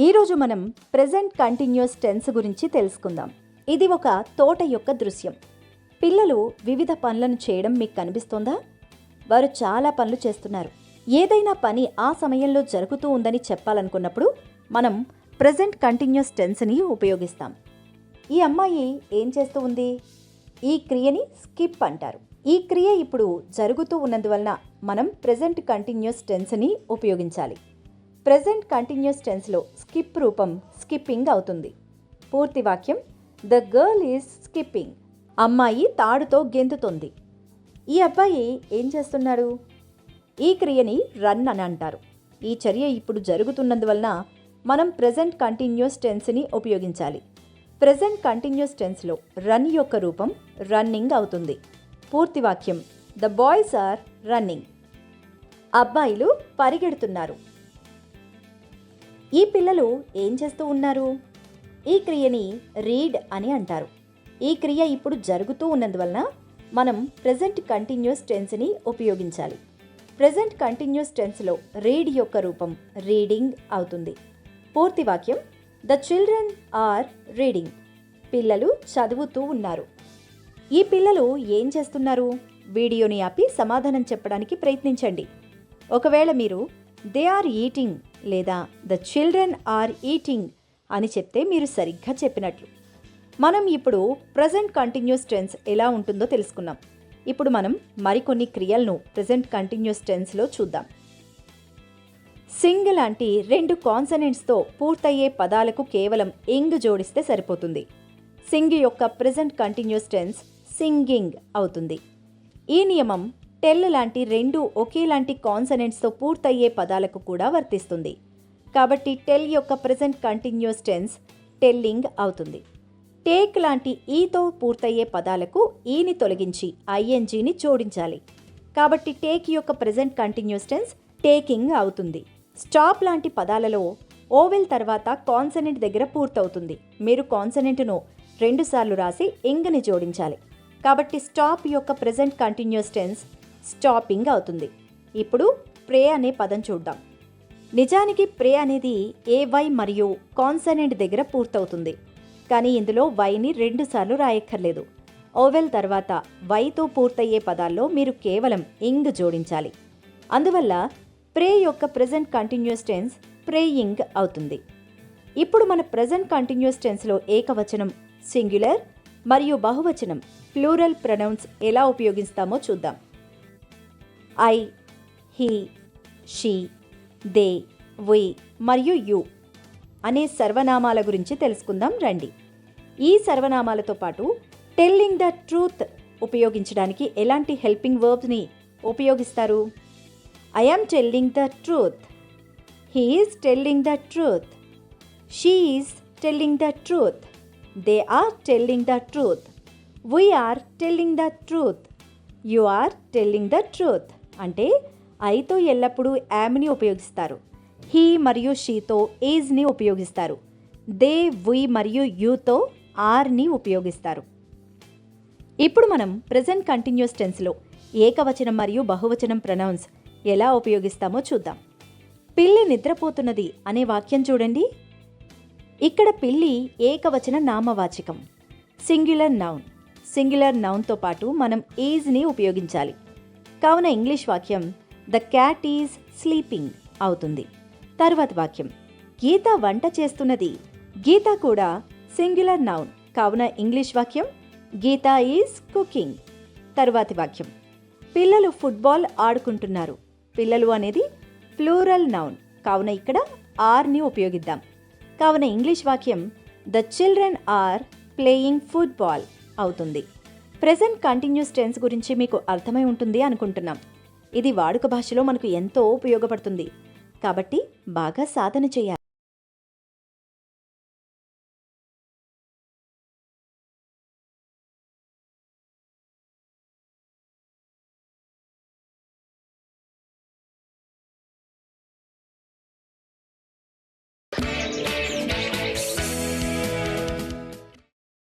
ఈరోజు మనం present continuous tense గురించి తెలుసుకుందాం. ఇది ఒక తోట యొక్క దృశ్యం. పిల్లలు వివిధ పనులను చేయడం మీకు కనిపిస్తోందా? వారు చాలా పనులు చేస్తున్నారు. ఏదైనా పని ఆ సమయంలో జరుగుతూ ఉందని చెప్పాలనుకున్నప్పుడు మనం ప్రెజెంట్ కంటిన్యూస్ టెన్స్ని ఉపయోగిస్తాం. ఈ అమ్మాయి ఏం చేస్తూ ఉంది? ఈ క్రియని స్కిప్ అంటారు. ఈ క్రియ ఇప్పుడు జరుగుతూ ఉన్నందువలన మనం ప్రెజెంట్ కంటిన్యూస్ టెన్స్ని ఉపయోగించాలి. ప్రెజెంట్ కంటిన్యూస్ టెన్స్లో స్కిప్ రూపం స్కిప్పింగ్ అవుతుంది. పూర్తి వాక్యం ద గర్ల్ ఈజ్ స్కిప్పింగ్. అమ్మాయి తాడుతో గెంతుతోంది. ఈ అబ్బాయి ఏం చేస్తున్నాడు? ఈ క్రియని రన్ అని అంటారు. ఈ చర్య ఇప్పుడు జరుగుతున్నందువలన మనం ప్రెజెంట్ కంటిన్యూస్ టెన్స్ని ఉపయోగించాలి. ప్రెజెంట్ కంటిన్యూస్ టెన్స్లో రన్ యొక్క రూపం రన్నింగ్ అవుతుంది. పూర్తి వాక్యం ద బాయ్స్ ఆర్ రన్నింగ్. అబ్బాయిలు పరిగెడుతున్నారు. ఈ పిల్లలు ఏం చేస్తూ ఉన్నారు? ఈ క్రియని రీడ్ అని అంటారు. ఈ క్రియ ఇప్పుడు జరుగుతూ ఉన్నందువలన మనం ప్రెజెంట్ కంటిన్యూస్ టెన్స్ని ఉపయోగించాలి. ప్రెజెంట్ కంటిన్యూస్ టెన్స్లో రీడ్ యొక్క రూపం రీడింగ్ అవుతుంది. పూర్తి వాక్యం ద చిల్డ్రన్ ఆర్ రీడింగ్. పిల్లలు చదువుతూ ఉన్నారు. ఈ పిల్లలు ఏం చేస్తున్నారు? వీడియోని ఆపి సమాధానం చెప్పడానికి ప్రయత్నించండి. ఒకవేళ మీరు దే ఆర్ ఈటింగ్ లేదా ద చిల్డ్రన్ ఆర్ ఈటింగ్ అని చెప్తే మీరు సరిగ్గా చెప్పినట్లు. మనం ఇప్పుడు ప్రజెంట్ కంటిన్యూస్ టెన్స్ ఎలా ఉంటుందో తెలుసుకున్నాం ఇప్పుడు మనం మరికొన్ని క్రియలను ప్రజెంట్ కంటిన్యూస్ టెన్స్లో చూద్దాం. సింగ్ లాంటి రెండు కాన్సనెంట్స్తో పూర్తయ్యే పదాలకు కేవలం ఇంగ్ జోడిస్తే సరిపోతుంది. సింగ్ యొక్క ప్రజెంట్ కంటిన్యూస్ టెన్స్ సింగింగ్ అవుతుంది. ఈ నియమం టెల్ లాంటి రెండు ఒకేలాంటి కాన్సనెంట్స్తో పూర్తయ్యే పదాలకు కూడా వర్తిస్తుంది. కాబట్టి టెల్ యొక్క ప్రెజెంట్ కంటిన్యూస్ టెన్స్ టెల్లింగ్ అవుతుంది. టేక్ లాంటి ఈతో పూర్తయ్యే పదాలకు ఈని తొలగించి ఐఎన్జీని జోడించాలి. కాబట్టి టేక్ యొక్క ప్రెజెంట్ కంటిన్యూస్ టెన్స్ టేకింగ్ అవుతుంది. స్టాప్ లాంటి పదాలలో ఓవెల్ తర్వాత కాన్సనెంట్ దగ్గర పూర్తవుతుంది. మీరు కాన్సనెంట్ను రెండుసార్లు రాసి ఇంగ్ని జోడించాలి. కాబట్టి స్టాప్ యొక్క ప్రెజెంట్ కంటిన్యూస్ టెన్స్ స్టాపింగ్ అవుతుంది. ఇప్పుడు ప్రే అనే పదం చూద్దాం. నిజానికి ప్రే అనేది ఏ వై మరియు కాన్సనెంట్ దగ్గర పూర్తవుతుంది. కానీ ఇందులో వైని రెండుసార్లు రాయక్కర్లేదు. ఓవెల్ తర్వాత వైతో పూర్తయ్యే పదాల్లో మీరు కేవలం ఇంగ్ జోడించాలి. అందువల్ల ప్రే యొక్క ప్రెజెంట్ కంటిన్యూస్ టెన్స్ ప్రేయింగ్ అవుతుంది. ఇప్పుడు మన ప్రెజెంట్ కంటిన్యూస్ టెన్స్లో ఏకవచనం సింగ్యులర్ మరియు బహువచనం ప్లూరల్ ప్రొనౌన్స్ ఎలా ఉపయోగిస్తామో చూద్దాం. I he she they we మరియు యు అనే సర్వనామాల గురించి తెలుసుకుందాం రండి. ఈ సర్వనామాలతో పాటు టెల్లింగ్ ద ట్రూత్ ఉపయోగించడానికి ఎలాంటి హెల్పింగ్ వర్బ్స్ని ఉపయోగిస్తారు? I telling the truth. He is telling the truth. She is telling the truth. They are telling the truth. We are telling the truth. You are telling the truth. అంటే ఐతో ఎల్లప్పుడూ యామ్ని ఉపయోగిస్తారు. He మరియు షీతో ఈజ్ని ఉపయోగిస్తారు. They we మరియు యూతో ఆర్ని ఉపయోగిస్తారు. ఇప్పుడు మనం ప్రెజెంట్ కంటిన్యూస్ టెన్స్లో ఏకవచనం మరియు బహువచనం ప్రనౌన్స్ ఎలా ఉపయోగిస్తామో చూద్దాం. పిల్లి నిద్రపోతున్నది అనే వాక్యం చూడండి. ఇక్కడ పిల్లి ఏకవచన నామవాచకం. సింగ్యులర్ నౌన్ సింగ్యులర్ నౌన్తో పాటు మనం ఈజ్ని ఉపయోగించాలి. కావున ఇంగ్లీష్ వాక్యం ద క్యాట్ ఈజ్ స్లీపింగ్ అవుతుంది. తర్వాత వాక్యం గీత వంట చేస్తున్నది. గీత కూడా సింగ్యులర్ నౌన్. కావున ఇంగ్లీష్ వాక్యం గీత ఈజ్ కుకింగ్ తరువాతి వాక్యం పిల్లలు ఫుట్బాల్ ఆడుకుంటున్నారు. పిల్లలు అనేది ప్లూరల్ నౌన్. కావున ఇక్కడ ఆర్ని ఉపయోగిద్దాం. కావున ఇంగ్లీష్ వాక్యం the children are playing football అవుతుంది. ప్రెజెంట్ కంటిన్యూస్ టెన్స్ గురించి మీకు అర్థమై ఉంటుంది అనుకుంటున్నాం. ఇది వాడుక భాషలో మనకు ఎంతో ఉపయోగపడుతుంది. కాబట్టి బాగా సాధన చేయాలి.